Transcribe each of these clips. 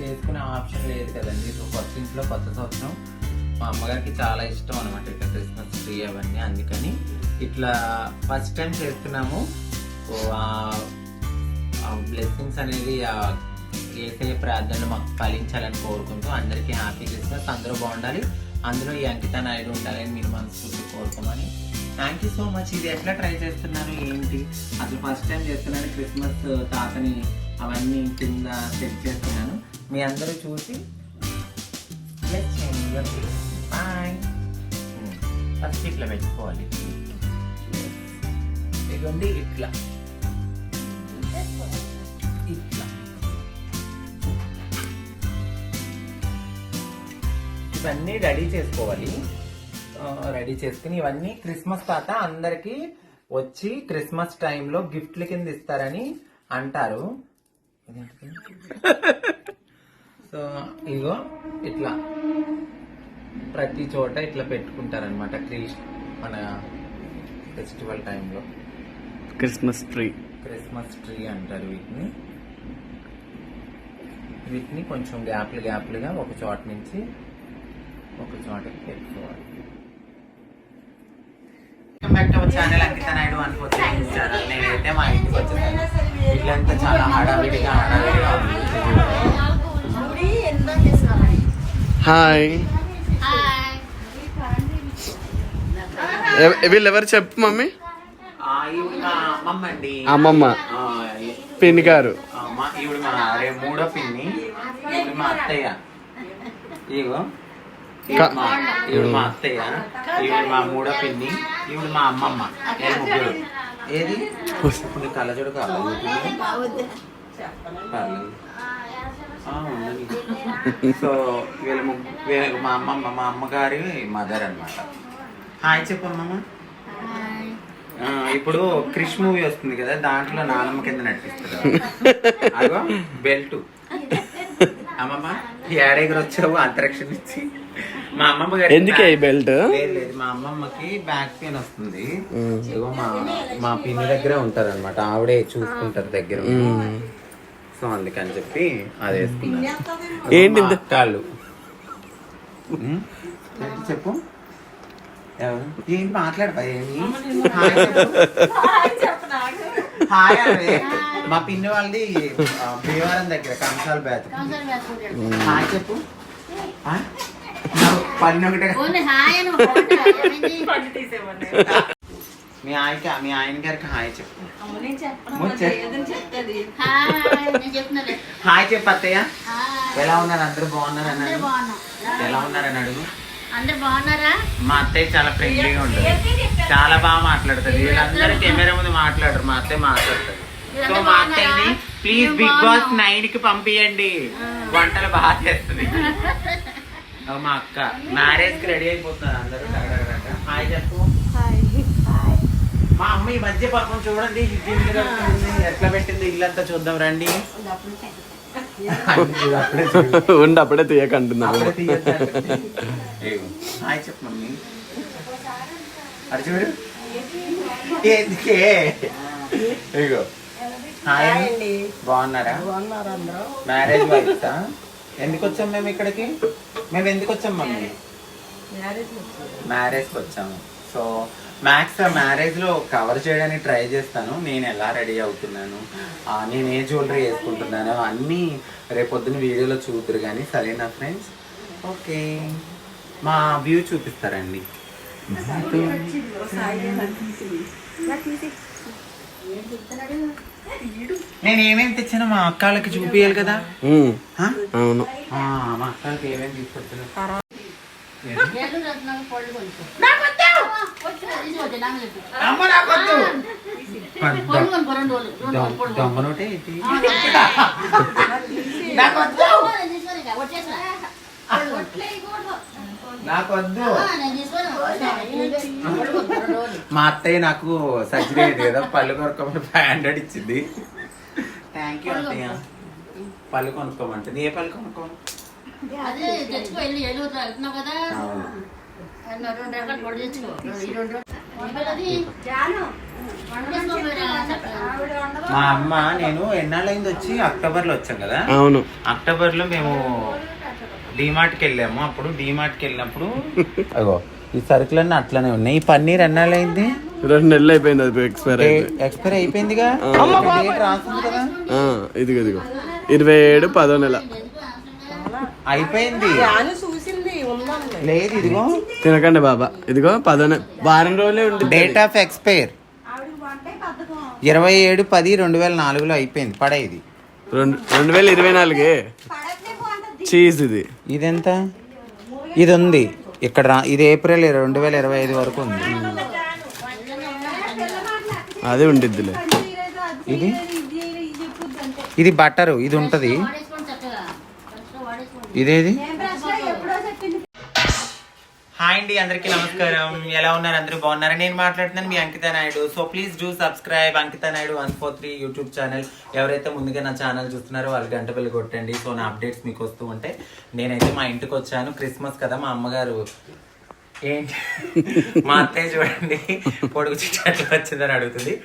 చేసుకునే ఆప్షన్ లేదు కదండి. సో కొత్త ఇంట్లో కొత్త సంవత్సరం. మా అమ్మగారికి చాలా ఇష్టం అనమాట ఇట్లా క్రిస్మస్ ట్రీ అవన్నీ. అందుకని ఇట్లా ఫస్ట్ టైం చేస్తున్నాము. బ్లెస్సింగ్స్ అనేది ఏసే ప్రార్థనలు మాకు ఫలించాలని కోరుకుంటూ అందరికీ హ్యాపీ క్రిస్మస్ అందరూ బాగుండాలి. అందులో ఈ అంకిత నాయుడు ఉండాలని మీరు మనస్ఫూర్తి కోరుకోమని. థ్యాంక్ యూ సో మచ్ ఇది ఎట్లా ట్రై చేస్తున్నారు? ఏంటి? అసలు ఫస్ట్ టైం చేస్తున్నాను క్రిస్మస్ తాతని అవన్నీ కింద సెట్ చేస్తున్నాను. మీ అందరూ చూసి బాయ్ ఫస్ట్ ఇట్లా పెట్టుకోవాలి. ఇదిగోండి ఇట్లా. ఇట్లా. ఇవన్నీ రెడీ చేసుకోవాలి. రెడీ చేసుకుని ఇవన్నీ క్రిస్మస్ తాత అందరికి వచ్చి క్రిస్మస్ టైంలో గిఫ్ట్ల కింద ఇస్తారని అంటారు? సో ఇగో ఇట్లా. ప్రతి చోట ఇట్లా పెట్టుకుంటారనమాట క్రీస్ మన ఫెస్టివల్ టైంలో. Christmas tree. క్రిస్మస్ ట్రీ అంటారు వీటిని. వీటిని కొంచెం గ్యాప్లు గ్యాప్లుగా ఒక చోట నుంచి ఒక చోటకి పెట్టుకోవాలి. ఛానల్ అంకిత నాయుడు అనుకోవచ్చు ఛానల్ నేనైతే మా ఇంటికి వచ్చేసాను. ఇల్లంతా చాలా హడావిడిగా హడావిడిగా హాయ్. వీళ్ళు ఎవరు చెప్పు మమ్మీ. అమ్మమ్మ. పిన్ని గారు. ఆ, మా ఈవిడ మా రే మూడో పిన్ని. మా అత్తయ్య. ఇగో ఈవిడ మా అత్తయ్య. ఈవిడ మా మూడో పిన్ని. ఈవిడ మా అమ్మమ్మ. ముగ్గురు. ఏది? ఇప్పుడు కళ్ళజోడు కావాలి. సో వీళ్ళ ముగ్గు- వీళ్ళ మా అమ్మమ్మ మా అమ్మగారి మదర్ అన్నమాట. హాయ్ చెప్పమ్మమ్మ ఆ, ఇప్పుడు క్రిష్ మూవీ వస్తుంది కదా దాంట్లో నానమ్మ కింద నటిస్తారు బెల్ట్. అమ్మమ్మ. ఈ ఏడేగురు వచ్చావు అంతరిక్షం నుంచి మా అమ్మమ్మ గారి ఎందుకే ఈ బెల్ట్? లేదు మా అమ్మమ్మకి బ్యాక్ పెయిన్ వస్తుంది. ఇగో మా మా పిన్ని దగ్గరే ఉంటారు అనమాట ఆవిడే చూసుకుంటారు దగ్గర. సో అందుకని చెప్పి అది వేసుకున్నాను. ఏంటి కాళ్ళు. చెప్పు? ఏం ఏమి? హాయ్ అరే. మా పిన్ని వాళ్ళది ఆ, భీమవరం దగ్గర కంసాల బ్యాచ్ హాయ్ చెప్పు హాయ్? నాకు పని ఒకటే మీ ఆయనకి మీ ఆయన గారికి హాయ్ చెప్పు. హాయ్ చెప్పు అత్తయ్య. ఎలా ఉన్నారు? అందరూ బాగున్నారు? అన్నాడు ఎలా ఉన్నారని అడుగు అందరు బాగున్నారా? మా అత్తయ్య చాలా ఫ్రెండ్లీగా ఉంటుంది. చాలా బాగా మాట్లాడుతుంది. వీళ్ళందరూ కెమెరా ముందు మాట్లాడరు. మా అత్తయ్య మాట్లాడుతుంది. సో మా అత్తయ్యని ప్లీజ్ బిగ్ బాస్ నైన్కి పంపియండి. వంటలు బాగా చేస్తుంది. మా అక్క. మ్యారేజ్కి రెడీ అయిపోతున్నారు అందరూ. హాయ్ చెప్పు. మా అమ్మ ఈ మధ్య పాపం చూడండి ఇది ఇల్లు కట్టుకుంది. ఎట్లా పెట్టింది ఇల్లంతా చూద్దాం రండి. ఉండి అప్పుడే. ఏయ్, హాయ్ చెప్పు మమ్మీ. అటు చూడు ఎందుకే ఇగో. హాయ్ అండి. బాగున్నారా? మ్యారేజ్ వైఫ్సా ఎందుకు వచ్చాం మేము ఇక్కడికి? మేము ఎందుకు వచ్చాం. మమ్మీ మ్యారేజ్కి వచ్చాము. సో మ్యాక్స్ మ్యారేజ్లో కవర్ చేయడానికి ట్రై చేస్తాను. నేను ఎలా రెడీ అవుతున్నాను? నేను ఏ జ్యువెలరీ వేసుకుంటున్నాను? అన్నీ రేపొద్దున వీడియోలో చూద్దరు కానీ సరేనా ఫ్రెండ్స్ ఓకే మా వ్యూ చూపిస్తారండి. నేను ఏమేమి తెచ్చానో మా అక్కలకి చూపించాలి కదా? అవును. ఆ, మా అక్కలకి ఏమేమి తీసుకొచ్చాను. దొంగ నోటే నాకొద్దు. మా అత్తయ్య నాకు సర్జరీ కదా పళ్ళు కొనుక్కోమని ఫైవ్ హండ్రెడ్ ఇచ్చింది థ్యాంక్ యూ అత్తయ్య. పళ్ళు కొనుక్కోమంటుంది ఏ పళ్ళు కొనుక్కో అదే తెచ్చుకో వెళ్ళి ఎల్లు వెళ్తున్నావు కదా. అవును. రెండు రకాలు పొడి తెచ్చుకో. ఈ రెండు అది వండేసుకోపోయినా చెప్పలేదు. మా అమ్మ నేను ఎన్నాళ్ళైంది వచ్చి అక్టోబర్లో వచ్చాం కదా? అవును. అక్టోబర్లో మేము డిమార్ట్కి వెళ్ళాము. అప్పుడు డిమార్ట్కి వెళ్ళినప్పుడు అగో ఈ సరుకులన్నీ అట్లనే ఉన్నాయి. ఈ పన్నీర్ ఎన్నాళ్ళైంది? రెండు నెలలు అయిపోయింది అది ఎక్స్పైర్ అయిపోయి ఎక్స్పైర్ అయిపోయిందిగా? ఇదిగో ఇదిగో. ఇరవై ఏడు పదో నెల. అయిపోయింది. లేదు ఇదిగో. తినకండి బాబా. ఇదిగో పదో వారం రోజులే ఉంటుంది డేట్ ఆఫ్ ఎక్స్పైర్ ఇరవై ఏడు పది రెండు వేల నాలుగులో అయిపోయింది. పడే ఇది రెండు రెండు వేల ఇరవై నాలుగే? చీజ్ ఇది. ఇదెంత? ఇది ఉంది ఇక్కడ ఇది ఏప్రిల్ రెండు వేల ఇరవై ఐదు వరకు ఉంది. అదే ఉండిద్దిలే. ఇది? ఇది బట్టరు ఇది ఉంటది. ఇదేది? హాయ్ అండి అందరికీ నమస్కారం. ఎలా ఉన్నారు? అందరూ బాగున్నారా? నేను మాట్లాడుతున్నాను మీ Ankita Naidu. So please do subscribe Ankita Naidu one four three YouTube channel. ఎవరైతే ముందుగా నా ఛానల్ చూస్తున్నారో వాళ్ళు గంట బిల్లు కొట్టండి. సో నా అప్డేట్స్ మీకు వస్తూ ఉంటాయి. నేనైతే మా ఇంటికి వచ్చాను. క్రిస్మస్ కదా మా అమ్మగారు ఏంటి? మా అత్తయ్య చూడండి పొడుగు చిట్టి వచ్చిందని అడుగుతుంది.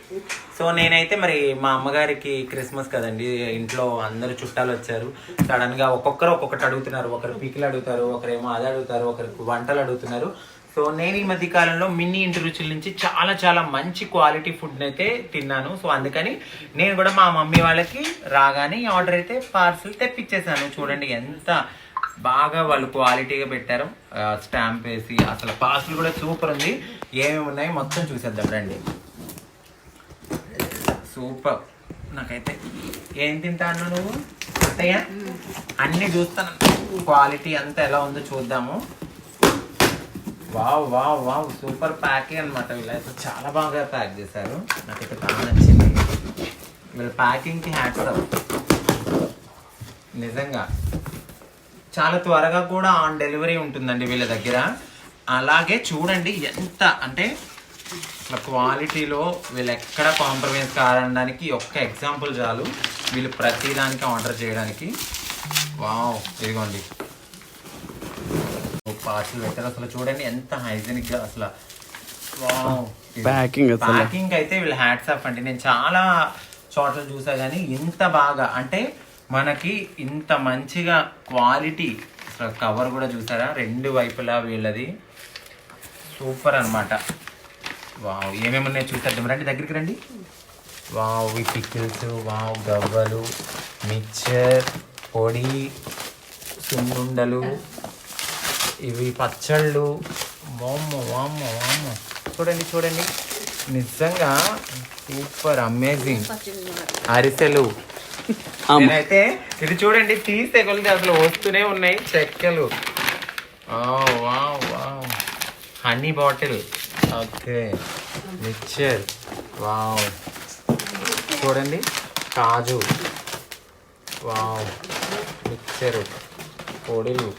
సో నేనైతే మరి మా అమ్మగారికి క్రిస్మస్ కదండి ఇంట్లో అందరూ చుట్టాలు వచ్చారు. సడన్గా ఒక్కొక్కరు ఒక్కొక్కటి అడుగుతున్నారు. ఒకరు పీకిలు అడుగుతారు ఒకరేమో అది అడుగుతారు ఒకరికి వంటలు అడుగుతున్నారు. సో నేను ఈ మధ్య కాలంలో మినీ ఇంటి రుచుల నుంచి చాలా చాలా మంచి క్వాలిటీ ఫుడ్ అయితే తిన్నాను. సో అందుకని నేను కూడా మా మమ్మీ వాళ్ళకి రాగానే ఆర్డర్ అయితే పార్సిల్ తెప్పించేసాను. చూడండి ఎంత బాగా వాళ్ళు క్వాలిటీగా పెట్టారు. స్టాంప్ వేసి అసలు పార్సల్ కూడా సూపర్ ఉంది. ఏమేమి ఉన్నాయి మొత్తం చూసేద్దాం రండి. సూపర్ నాకైతే ఏం తింటాను నువ్వు? అత్తయ్య? అన్నీ చూస్తాను. క్వాలిటీ అంతా ఎలా ఉందో చూద్దాము. Wow wow wow. Super packing అనమాట వీళ్ళైతే చాలా బాగా ప్యాక్ చేశారు. నాకైతే బాగా నచ్చింది. వీళ్ళ ప్యాకింగ్కి హ్యాట్స్ నిజంగా. చాలా త్వరగా కూడా ఆన్ డెలివరీ ఉంటుందండి వీళ్ళ దగ్గర. అలాగే చూడండి ఎంత అంటే క్వాలిటీలో వీళ్ళు ఎక్కడ కాంప్రమైజ్ కాదనడానికి ఒక్క ఎగ్జాంపుల్ చాలు. వీళ్ళు ప్రతి దానికి ఆర్డర్ చేయడానికి. వావ్ ఇదిగోండి. పార్సల్ పెట్టారు. అసలు చూడండి ఎంత హైజీనిక్గా అసలు. అసలు. ప్యాకింగ్ అయితే వీళ్ళు హ్యాట్స్ ఆఫ్ అండి. నేను చాలా చోట్ల చూసా కానీ ఇంత బాగా. అంటే మనకి ఇంత మంచిగా క్వాలిటీ కవర్ కూడా చూసారా? రెండు వైపులా వీళ్ళది. సూపర్ అన్నమాట. వావ్ ఏమేమి ఉన్నాయో చూసేద్దాం. రండి దగ్గరికి రండి. వావ్ ఈ పికిల్స్ వావ్ గవ్వలు మిక్చర్ పొడి సున్నుండలు ఇవి పచ్చళ్ళు. వామ్మో వామ్మో వామ్మో. చూడండి చూడండి. నిజంగా సూపర్ అమేజింగ్. అరిసెలు. నేనైతే ఇది చూడండి తీస్తే కొలిది అసలు వస్తూనే ఉన్నాయి చెక్కలు. Wow wow. Honey bottle. Okay. Mixture. Wow. చూడండి కాజు. వావ్. మిక్చర్. పొడులు.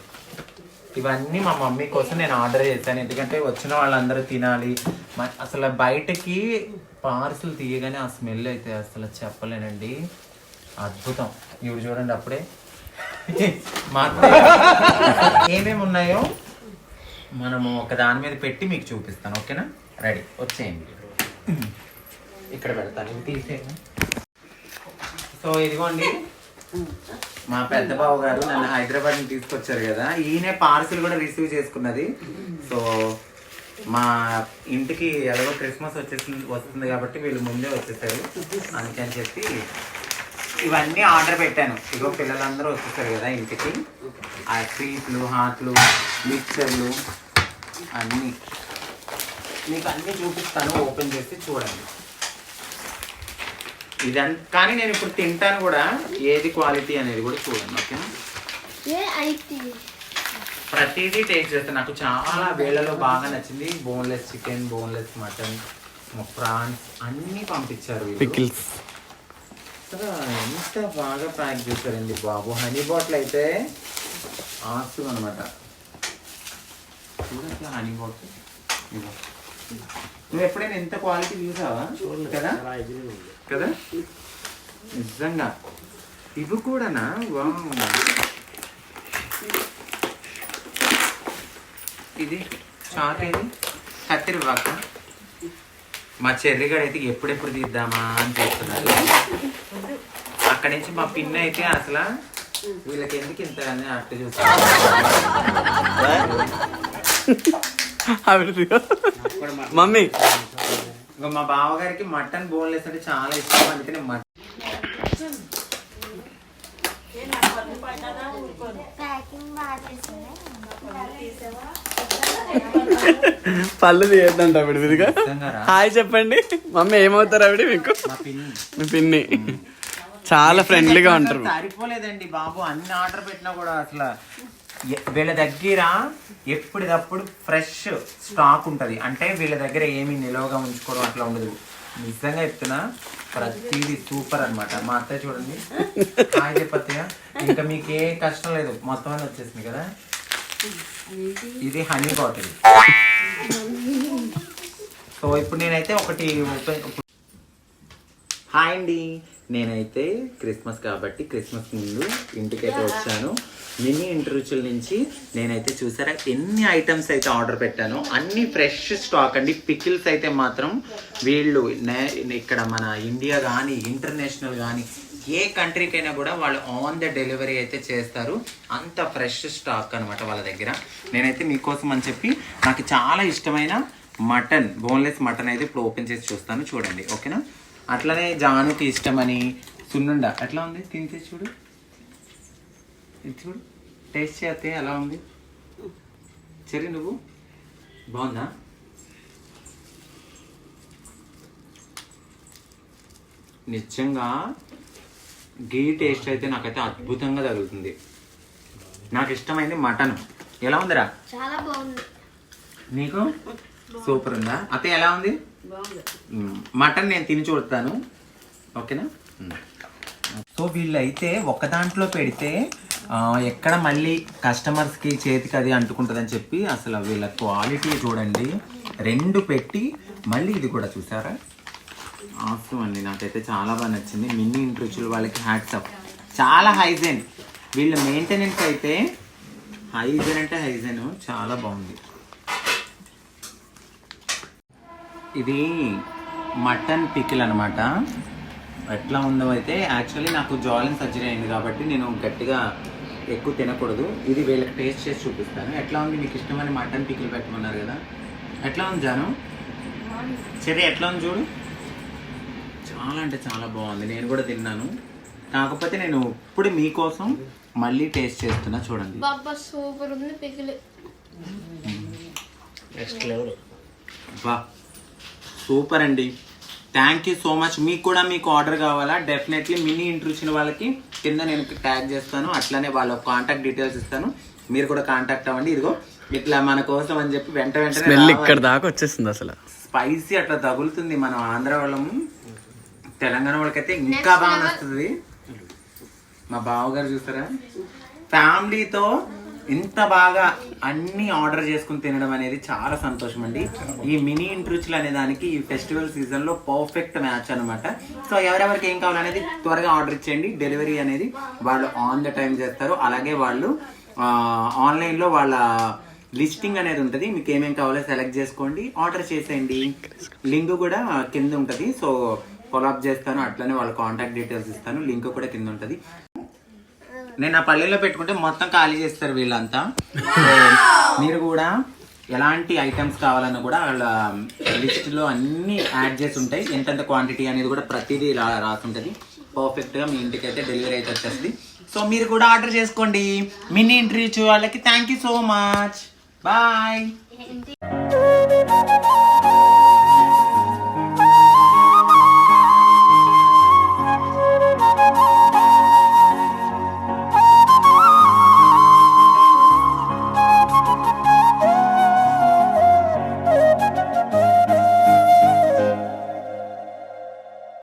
ఇవన్నీ మా మమ్మీ కోసం నేను ఆర్డర్ చేశాను. ఎందుకంటే వచ్చిన వాళ్ళందరూ తినాలి. మ- అసలు బయటకి పార్సిల్ తీయగానే ఆ స్మెల్ అయితే అసలు చెప్పలేనండి. అద్భుతం. ఇవి చూడండి అప్పుడే. మా ఏమేమి ఉన్నాయో మనము ఒక దాని మీద పెట్టి మీకు చూపిస్తాను ఓకేనా? రెడీ. వచ్చేయండి. ఇక్కడ పెడతాను. ఇవి తీసేయండి. సో ఇదిగోండి. మా పెద్ద బావ గారు నన్ను హైదరాబాద్ నుంచి తీసుకొచ్చారు కదా. ఈయనే పార్సిల్ కూడా రిసీవ్ చేసుకున్నది. సో మా ఇంటికి ఎలాగో క్రిస్మస్ వచ్చేసింది వస్తుంది కాబట్టి వీళ్ళు ముందే వచ్చేసారు. అందుకని చెప్పి ఇవన్నీ ఆర్డర్ పెట్టాను. ఇగో పిల్లలందరూ వచ్చేసారు కదా ఇంటికి. ఆ స్వీట్లు హాట్లు మిక్చర్లు అన్నీ. మీకు అన్నీ చూపిస్తాను. ఓపెన్ చేసి చూడండి. ఇదం కానీ నేను ఇప్పుడు తింటాను కూడా. ఏది క్వాలిటీ అనేది కూడా చూడండి ఓకేనా? ఏ ఐటీ? ప్రతిదీ టేస్ట్ చేస్తాను నాకు చాలా వేళలో బాగా నచ్చింది. Boneless chicken boneless mutton prawns అన్నీ పంపించారు. పికిల్స్. అసలు ఎంత బాగా ప్యాక్ చేశారండి బాబు. హనీ బాటిల్ అయితే ఆస్తు అనమాట చూడండి హనీ బాటిల్. నువ్వు ఎప్పుడైనా ఎంత క్వాలిటీ చూసావా? కదా? కదా? నిజంగా. ఇవి కూడానా? వావ్. ఇది చాట్ ఏది? కత్తిరి వాక మా చెర్రిగడ అయితే ఎప్పుడెప్పుడు తీద్దామా అని చూస్తున్నారు. అక్కడి నుంచి మా పిన్ అయితే అసలు వీళ్ళకి ఎందుకు ఇంత అని అట్టు చూస్తారు ఆవిడ మమ్మీ. ఇంకా మా బావగారికి మటన్ బోన్లెస్ అంటే చాలా ఇష్టం అందుకని మటన్ పళ్ళు తీయద్దంట ఆవిడ. హాయ్ చెప్పండి. మమ్మీ ఏమవుతారు ఆవిడ మీకు? మా పిన్ని. చాలా ఫ్రెండ్లీగా ఉంటారు. సరిపోలేదండి బాబు. అన్ని ఆర్డర్ పెట్టినా కూడా అసలు వీళ్ళ దగ్గర ఎప్పటికప్పుడు ఫ్రెష్ స్టాక్ ఉంటది. అంటే వీళ్ళ దగ్గర ఏమి నిలవగా ఉంచుకోవడం అట్లా ఉండదు. నిజంగా చెప్తున్నా ప్రతిదీ సూపర్ అన్నమాట. మా అత్తయ్య చూడండి. హాయ్ చెప్పత్తయ్య ఇంకా మీకు ఏ కష్టం లేదు. మొత్తం అని వచ్చేసింది కదా? ఇది హనీ బాటిల్. సో ఇప్పుడు నేనైతే ఒకటి ముప్పై హాయ్ అండి. నేనైతే క్రిస్మస్ కాబట్టి క్రిస్మస్ ముందు ఇంటికైతే వచ్చాను. మినీ ఇంటర్వ్యూల నుంచి నేనైతే చూసారా? ఎన్ని ఐటమ్స్ అయితే ఆర్డర్ పెట్టానో అన్ని ఫ్రెష్ స్టాక్ అండి. పికిల్స్ అయితే మాత్రం వీళ్ళు నే- ఇక్కడ మన ఇండియా కానీ ఇంటర్నేషనల్ కానీ ఏ కంట్రీకైనా కూడా వాళ్ళు ఆన్ ద డెలివరీ అయితే చేస్తారు. అంత ఫ్రెష్ స్టాక్ అనమాట వాళ్ళ దగ్గర. నేనైతే మీకోసం అని చెప్పి నాకు చాలా ఇష్టమైన మటన్ బోన్లెస్ మటన్ అయితే ఇప్పుడు ఓపెన్ చేసి చూస్తాను. చూడండి ఓకేనా? అట్లనే జానుకి ఇష్టమని సున్నుండ. ఎట్లా ఉంది? తింటే చూడు. చూడు. టేస్ట్ చేస్తే ఎలా ఉంది? సరే నువ్వు? బాగుందా? నిజంగా గీ టేస్ట్ అయితే నాకైతే అద్భుతంగా తగులుతుంది. నాకు ఇష్టమైంది మటన్. ఎలా ఉందిరా? చాలా బాగుంది. నీకు? సూపర్ ఉందా? అతే ఎలా ఉంది. మటన్ నేను తిని చూడతాను. ఓకేనా? సో వీళ్ళైతే ఒక దాంట్లో పెడితే ఎక్కడ మళ్ళీ కస్టమర్స్కి చేతికి అది అంటుకుంటుందని చెప్పి అసలు వీళ్ళ క్వాలిటీ చూడండి. రెండు పెట్టి మళ్ళీ ఇది కూడా చూసారా? ఆసం అండి. నాకైతే చాలా బాగా నచ్చింది. మినీ ఇంట్రూచువల్ వాళ్ళకి హ్యాట్సప్ చాలా హైజెన్. వీళ్ళ మెయింటెనెన్స్ అయితే హైజెన్ అంటే హైజెన్. చాలా బాగుంది. ఇది మటన్ పికిల్ అనమాట ఎట్లా ఉందో అయితే యాక్చువల్లీ నాకు జాలిన్ సర్జరీ అయింది కాబట్టి నేను గట్టిగా ఎక్కువ తినకూడదు. ఇది వీళ్ళకి టేస్ట్ చేసి చూపిస్తాను. ఎట్లా ఉంది? మీకు ఇష్టమైన మటన్ పికిల్ పెట్టమన్నారు కదా. ఎట్లా ఉంది జాను? సరే ఎట్లా ఉంది చూడు. చాలా అంటే చాలా బాగుంది. నేను కూడా తిన్నాను. కాకపోతే నేను ఇప్పుడు మీకోసం మళ్ళీ టేస్ట్ చేస్తున్నా చూడండి. బాబా సూపర్ ఉంది పిగిలి బా. సూపర్ అండి. థ్యాంక్ యూ సో మచ్ మీకు కూడా మీకు ఆర్డర్ కావాలా? డెఫినెట్లీ మినీ ఇంటర్ ఇచ్చిన వాళ్ళకి కింద నేను ట్యాగ్ చేస్తాను. అట్లానే వాళ్ళ కాంటాక్ట్ డీటెయిల్స్ ఇస్తాను. మీరు కూడా కాంటాక్ట్ అవ్వండి. ఇదిగో ఇట్లా మన కోసం అని చెప్పి వెంట స్మెల్ వెంటనే ఇక్కడ దాకా వచ్చేసింది అసలు. స్పైసీ అట్లా తగులుతుంది మనం ఆంధ్ర వాళ్ళము. తెలంగాణ వాళ్ళకైతే ఇంకా బాగా నచ్చుతుంది. మా బావగారు చూస్తారా? ఫ్యామిలీతో ఇంత బాగా అన్ని ఆర్డర్ చేసుకుని తినడం అనేది చాలా సంతోషం అండి ఈ మినీ ఇంట్రుచులు అనే దానికి ఈ ఫెస్టివల్ సీజన్లో పర్ఫెక్ట్ మ్యాచ్ అనమాట సో ఎవరెవరికి ఏం కావాలనేది త్వరగా ఆర్డర్ ఇచ్చేయండి. డెలివరీ అనేది వాళ్ళు ఆన్ ద టైం చేస్తారు. అలాగే వాళ్ళు ఆన్లైన్లో వాళ్ళ లిస్టింగ్ అనేది ఉంటుంది. మీకు ఏమేమి కావాలో సెలెక్ట్ చేసుకోండి. ఆర్డర్ చేసేయండి. లింక్ కూడా కింద ఉంటుంది. సో కొలాబ్ చేస్తాను. అట్లనే వాళ్ళ కాంటాక్ట్ డీటెయిల్స్ ఇస్తాను. లింక్ కూడా కింద ఉంటుంది. నేను ఆ పల్లెల్లో పెట్టుకుంటే మొత్తం ఖాళీ చేస్తారు వీళ్ళంతా. మీరు కూడా ఎలాంటి ఐటమ్స్ కావాలన్నా కూడా వాళ్ళ లిస్ట్లో అన్ని యాడ్ చేసి ఉంటాయి. ఎంతెంత క్వాంటిటీ అనేది కూడా ప్రతిదీ రా రాసుంటుంది. పర్ఫెక్ట్గా మీ ఇంటికి అయితే డెలివరీ అయితే వచ్చేస్తుంది. సో మీరు కూడా ఆర్డర్ చేసుకోండి. మినీ ఇంటర్వ్యూ వాళ్ళకి thank you so much bye